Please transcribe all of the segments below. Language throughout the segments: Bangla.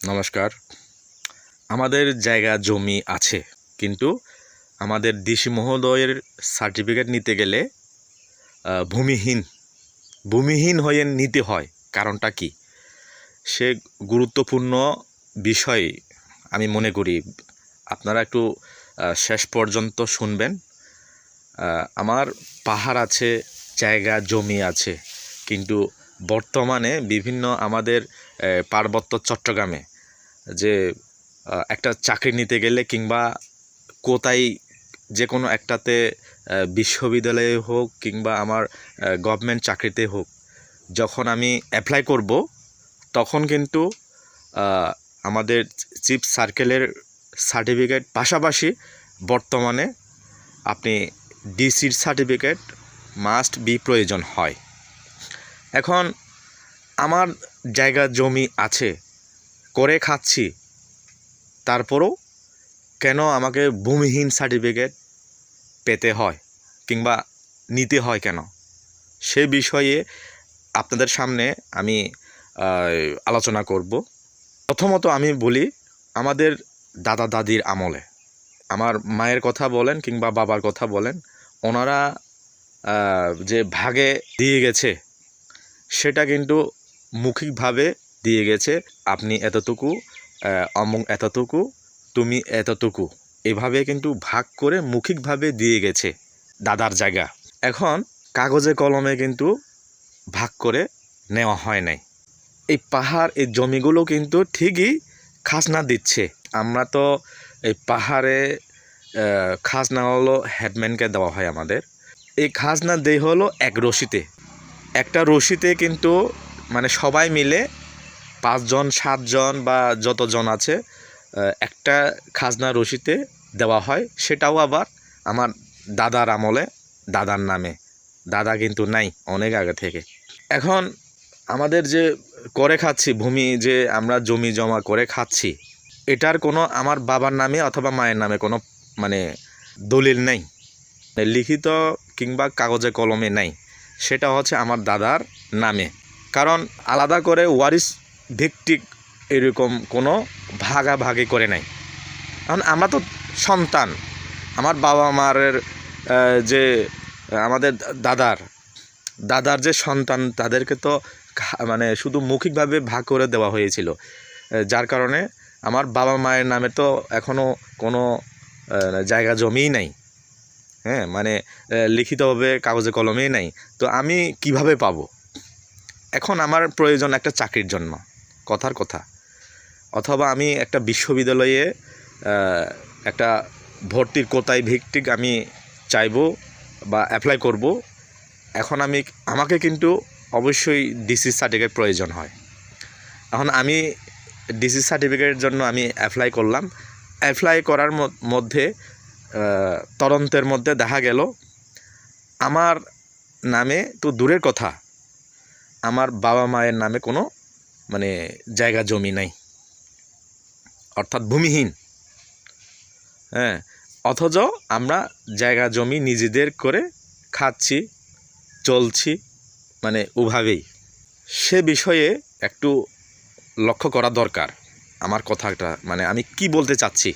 নমস্কার। আমাদের জায়গা, জমি আছে, কিন্তু আমাদের ডিসি মহোদয়ের সার্টিফিকেট নিতে গেলে ভূমিহীন ভূমিহীন হয়ে নিতে হয়। কারণটা কি? সে গুরুত্বপূর্ণ বিষয় আমি মনে করি। আপনারা একটু শেষ পর্যন্ত শুনবেন। আমার পাহাড় আছে, জায়গা, জমি আছে, কিন্তু বর্তমানে বিভিন্ন আমাদের পার্বত্য চট্টগ্রামে যে একটা চাকরি নিতে গেলে কিংবা কোথায় যে কোনো একটাতে বিশ্ববিদ্যালয়ে হোক কিংবা আমার গভর্নমেন্ট চাকরিতে হোক, যখন আমি অ্যাপ্লাই করব, তখন কিন্তু আমাদের চিফ সার্কেলের সার্টিফিকেট পাশাপাশি বর্তমানে আপনি ডিসির সার্টিফিকেট মাস্ট বি প্রয়োজন হয়। এখন আমার জায়গা জমি আছে, করে খাচ্ছি। তারপরও কেন আমাকে ভূমিহীন সার্টিফিকেট পেতে হয় কিংবা নিতে হয় কেন? সে বিষয়ে আপনাদের সামনে আমি আলোচনা করব। প্রথমত আমি বলি, আমাদের দাদা দাদির আমলে। আমার মায়ের কথা বলেন কিংবা বাবার কথা বলেন, ওনারা যে ভাগে দিয়ে গেছে সেটা কিন্তু মৌখিকভাবে দিয়ে গেছে, আপনি এতটুকু অমুক এতটুকু, তুমি এতটুকু। এভাবে কিন্তু ভাগ করে মৌখিকভাবে দিয়ে গেছে দাদার জায়গা। এখন কাগজে কলমে কিন্তু ভাগ করে নেওয়া হয় নাই। এই পাহাড়, এই জমিগুলো কিন্তু ঠিকই খাজনা দিচ্ছে। আমরা তো এই পাহাড়ে খাজনা হলো হেডম্যানকে দেওয়া হয় আমাদের। এই খাজনা দেয় হলো এক রশিতে। একটা রশিতে কিন্তু মানে সবাই মিলে পাঁচজন, সাতজন বা যতজন আছে একটা খাজনা রশিতে দেওয়া হয়। সেটাও আবার আমার দাদার আমলে, দাদার নামে। দাদা কিন্তু নাই, অনেক আগে থেকে। এখন আমাদের যে করে খাচ্ছি, ভূমি যে আমরা জমি জমা করে খাচ্ছি, এটার কোনো আমার বাবার নামে অথবা মায়ের নামে কোনো মানে দলিল নেই। লিখিত কিংবা কাগজে কলমে নাই। সেটা হচ্ছে আমার দাদার নামে। কারণ আলাদা করে ওয়ারিস ভিত্তিক এরকম কোনো ভাগাভাগি করে নাই। কারণ আমরা তো সন্তান। আমার বাবা আহ, যে আমাদের দাদার দাদার যে সন্তান তাদেরকে তো মানে শুধু মৌখিকভাবে ভাগ করে দেওয়া হয়েছিল। যার কারণে আমার বাবা মায়ের নামে তো এখনও কোনো জায়গা জমিই নাই। হ্যাঁ মানে লিখিতভাবে কাগজে কলমেই নাই। তো আমি কীভাবে পাবো? এখন আমার প্রয়োজন একটা চাকরির জন্য, কথার কথা। অথবা আমি একটা বিশ্ববিদ্যালয়ে একটা ভর্তির কোথায় ভিত্তিক আমি চাইব বা অ্যাপ্লাই করব। এখন আমি, আমাকে কিন্তু অবশ্যই ডিসি সার্টিফিকেট প্রয়োজন হয়। এখন আমি ডিসি সার্টিফিকেটের জন্য আমি অ্যাপ্লাই করলাম। অ্যাপ্লাই করার মধ্যে তদন্তের মধ্যে দেখা গেল, আমার নামে তো দূরের কথা, আমার বাবা মায়ের নামে কোনো মানে জায়গা, জমি নাই, অর্থাৎ ভূমিহীন। হ্যাঁ অথচ আমরা জায়গা, জমি নিজেদের করে খাচ্ছি, চলছি মানে ওভাবেই সে বিষয়ে একটু লক্ষ্য করা দরকার, আমার কথাটা মানে আমি কি বলতে চাচ্ছি।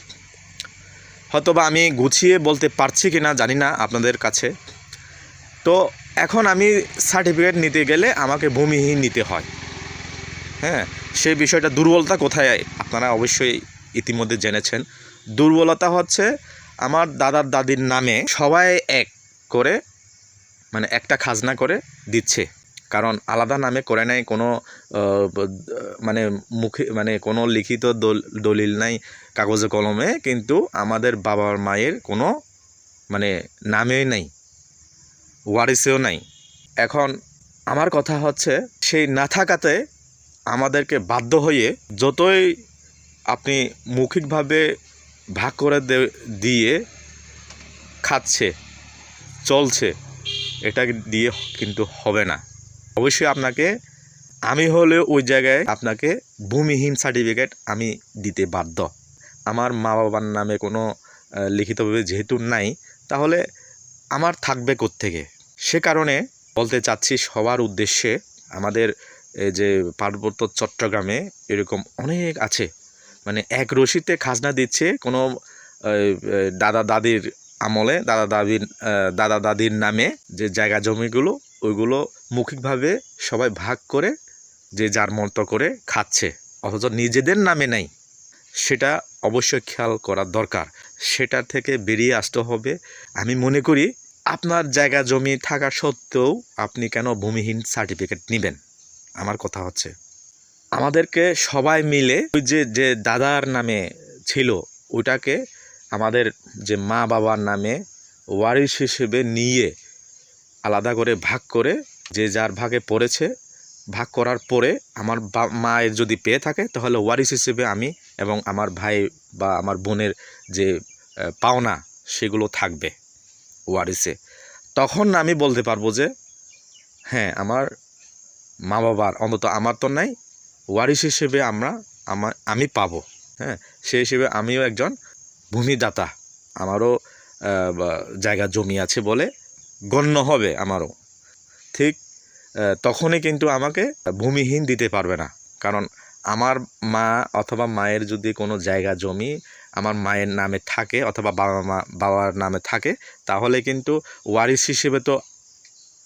হয়তোবা আমি গুছিয়ে বলতে পারছি কি না জানি না আপনাদের কাছে। তো এখন আমি সার্টিফিকেট নিতে গেলে আমাকে ভূমিহীন নিতে হয়। হ্যাঁ সেই বিষয়টা দুর্বলতা কোথায় আপনারা অবশ্যই ইতিমধ্যে জেনেছেন। দুর্বলতা হচ্ছে আমার দাদার দাদির নামে সবাই এক করে মানে একটা খাজনা করে দিচ্ছে। কারণ আলাদা নামে করে নাই, কোনো মানে মুখে মানে কোনো লিখিত দল- দলিল নাই কাগজে কলমে, কিন্তু আমাদের বাবার মায়ের কোনো মানে নামেই নাই, ওয়ারিসেও নাই। এখন আমার কথা হচ্ছে, সেই না থাকাতে আমাদেরকে বাধ্য হয়ে যতই আপনি মৌখিকভাবে ভাগ করে দিয়ে খাচ্ছে, চলছে, এটা দিয়ে কিন্তু হবে না। অবশ্যই আপনাকে, আমি হলেও ওই জায়গায় আপনাকে ভূমিহীন সার্টিফিকেট আমি দিতে বাধ্য। আমার মা বাবার নামে কোনো লিখিতভাবে যেহেতু নাই, তাহলে আমার থাকবে থেকে সে কারণে বলতে চাচ্ছি সবার উদ্দেশ্যে আমাদের যে পার্বত্য চট্টগ্রামে এরকম অনেক আছে। মানে এক রশিতে খাজনা দিচ্ছে কোনো দাদা দাদির আমলে দাদা দাদির দাদা দাদির নামে যে জায়গা জমিগুলো ওইগুলো মৌখিকভাবে সবাই ভাগ করে যে যার মতো করে খাচ্ছে, অথচ নিজেদের নামে নাই। সেটা অবশ্যই খেয়াল করা দরকার। সেটা থেকে বেরিয়ে আসতে হবে। আমি মনে করি আপনার জায়গা জমি থাকা সত্ত্বেও আপনি কেন ভূমিহীন সার্টিফিকেট নেবেন? আমার কথা হচ্ছে, আমাদেরকে সবাই মিলে ওই যে যে দাদার নামে ছিল, ওইটাকে আমাদের যে মা বাবার নামে ওয়ারিশ হিসেবে নিয়ে আলাদা করে ভাগ করে যে যার ভাগে পড়েছে, ভাগ করার পরে আমার মায়ের যদি পেয়ে থাকে, তাহলে ওয়ারিশ হিসেবে আমি এবং আমার ভাই বা আমার বোনের যে পাওনা সেগুলো থাকবে ওয়ারিসে তখন আমি বলতে পারব যে হ্যাঁ আমার মা বাবার অন্তত আমার তো নাই, ওয়ারিশ হিসেবে আমরা আমার আমি পাবো হ্যাঁ? সেই হিসেবে আমিও একজন ভূমিদাতা, আমারও জায়গা জমি আছে বলে গণ্য হবে আমারও। ঠিক তখনই কিন্তু আমাকে ভূমিহীন দিতে পারবে না। কারণ আমার মা অথবা মায়ের যদি কোনো জায়গা, জমি আমার মায়ের নামে থাকে অথবা বাবা মা, বাবার নামে থাকে, তাহলে কিন্তু ওয়ারিস হিসেবে তো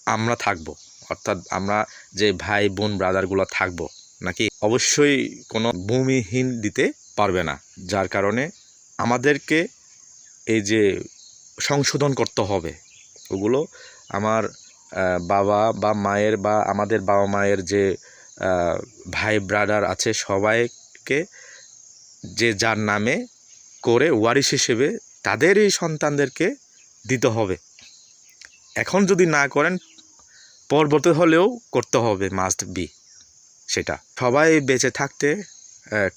আমরা থাকব। অর্থাৎ আমরা যে ভাই, বোন, ব্রাদারগুলো থাকব নাকি? অবশ্যই কোনো ভূমিহীন দিতে পারবে না। যার কারণে আমাদেরকে এই যে সংশোধন করতে হবে। ওগুলো আমার বাবা বা মায়ের বা আমাদের বাবা মায়ের যে ভাই ব্রাদার আছে সবাইকে যে যার নামে করে ওয়ারিশ হিসেবে তাদেরই সন্তানদেরকে দিতে হবে। এখন যদি না করেন, পরবর্তী হলেও করতে হবে মাস্ট বি সেটা। সবাই বেঁচে থাকতে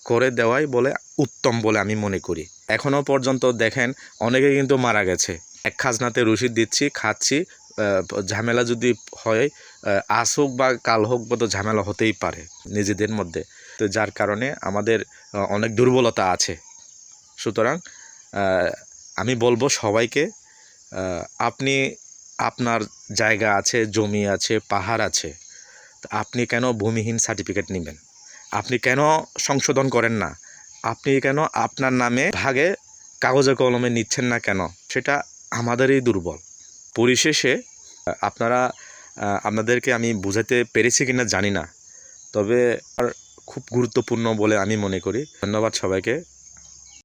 করে দেওয়াই বলে উত্তম বলে আমি মনে করি। এখনও পর্যন্ত দেখেন, অনেকে কিন্তু মারা গেছে। এক খাজনাতে রসিদ দিচ্ছি, খাচ্ছি ঝামেলা যদি হয় আজ হোক বা কাল হোক, বা তো ঝামেলা হতেই পারে নিজেদের মধ্যে। তো যার কারণে আমাদের অনেক দুর্বলতা আছে। সুতরাং আমি বলব সবাইকে আপনি আপনার জায়গা আছে, জমি আছে, পাহাড় আছে আপনি কেন ভূমিহীন সার্টিফিকেট নেবেন? আপনি কেন সংশোধন করেন না? আপনি কেন আপনার নামে ভাগে কাগজে কলমে নিচ্ছেন না কেন? সেটা আমাদেরই দুর্বল। পরিশেষে, আপনারা আপনাদেরকে আমি বুঝাতে পেরেছি কিনা জানি না। তবে আর খুব গুরুত্বপূর্ণ বলে আমি মনে করি। ধন্যবাদ সবাইকে।